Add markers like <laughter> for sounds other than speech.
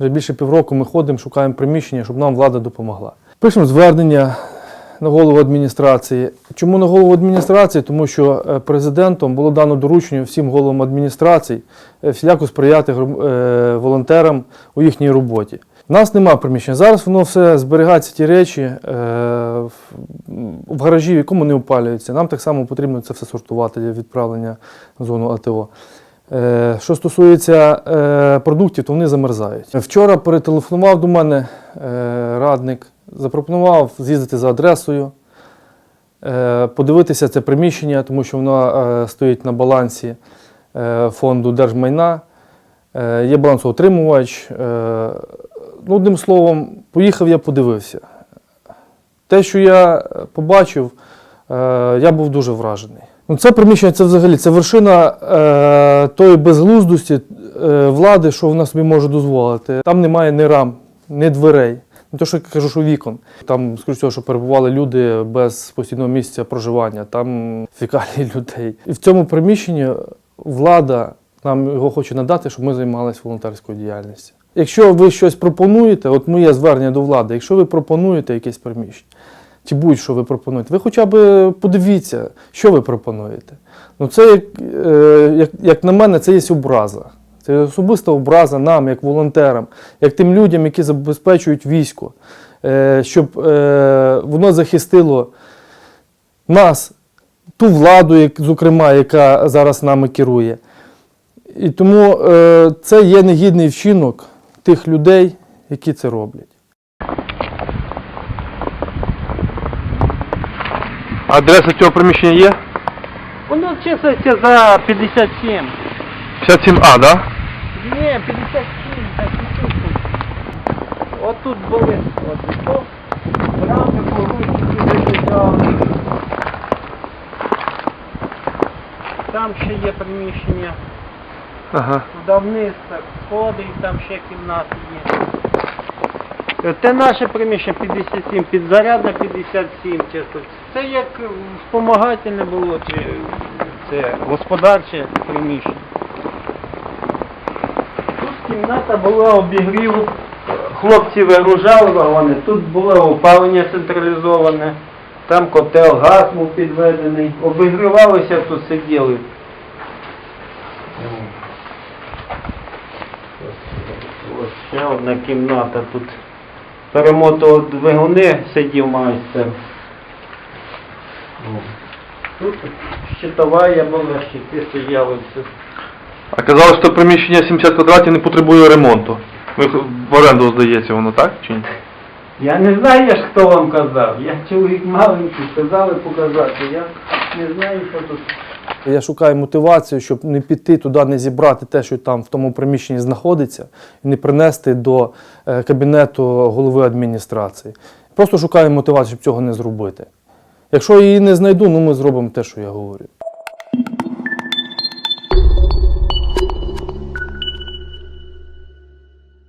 Вже більше півроку ми ходимо, шукаємо приміщення, щоб нам влада допомогла. Пишемо звернення на голову адміністрації. Чому на голову адміністрації? Тому що е, президентом було дано доручення всім головам адміністрацій е, всіляко сприяти е, волонтерам у їхній роботі. У нас немає приміщення. Зараз воно все зберігається ті речі в гаражі, в якому не опалюється. Нам так само потрібно це все сортувати для відправлення в зону АТО. Е, Що стосується е, продуктів, то вони замерзають. Вчора перетелефонував до мене е, радник, запропонував з'їздити за адресою, подивитися це приміщення, тому що воно стоїть на балансі фонду держмайна. Є балансоутримувач. Ну, одним словом, поїхав я подивився. Те, що я побачив, я був дуже вражений. Ну, це приміщення це взагалі це вершина е, тої безглуздості е, влади, що вона собі може дозволити. Там немає ні рам, ні дверей. Не то, що я кажу, що вікон. Там, скоріш всього, що перебували люди без постійного місця проживання, там фекалії <laughs> людей. І в цьому приміщенні влада нам його хоче надати, щоб ми займалися волонтерською діяльністю. Якщо ви щось пропонуєте, от моє звернення до влади, якщо ви пропонуєте якесь приміщення, чи будь-що ви пропонуєте, ви хоча б подивіться, що ви пропонуєте. Ну, це, як, е, як, як на мене, це є образа. Це особиста образа нам, як волонтерам, як тим людям, які забезпечують військо, е, щоб е, воно захистило нас, ту владу, зокрема, яка зараз нами керує. І тому е, це є негідний вчинок тих людей, які це роблять. Адреса цього приміщення є? Воно числиться за 57. 57А, да? Ні, 57, так чуть-чуть. От тут були, от брами поручники виїжджали. Там ще є приміщення. Ага. Туди вниз так сходи, і там ще кімнати є. Е, Те наше приміщення 57, підзарядна 57 чисто. Це як е, вспомагательне було, чи це господарче приміщення. Тут кімната була обігрів, хлопці вигружали вагони, тут було опалення централізоване, там котел, газ був підведений, обігрівалися, тут сиділи. Ось ще одна кімната тут. Перемотував двигуни, сидів майстер. Тут щитова я була, щити стояли все. А казали, що приміщення 70 квадратів не потребує ремонту. Ви в оренду здається воно, так? Чи ні? Я не знаю, я ж хто вам казав. Я чоловік маленький, сказали показати. Я не знаю, що тут. Я шукаю мотивацію, щоб не піти туди, не зібрати те, що там в тому приміщенні знаходиться, і не принести до е, кабінету голови адміністрації. Просто шукаю мотивацію, щоб цього не зробити. Якщо її не знайду, ну ми зробимо те, що я говорю.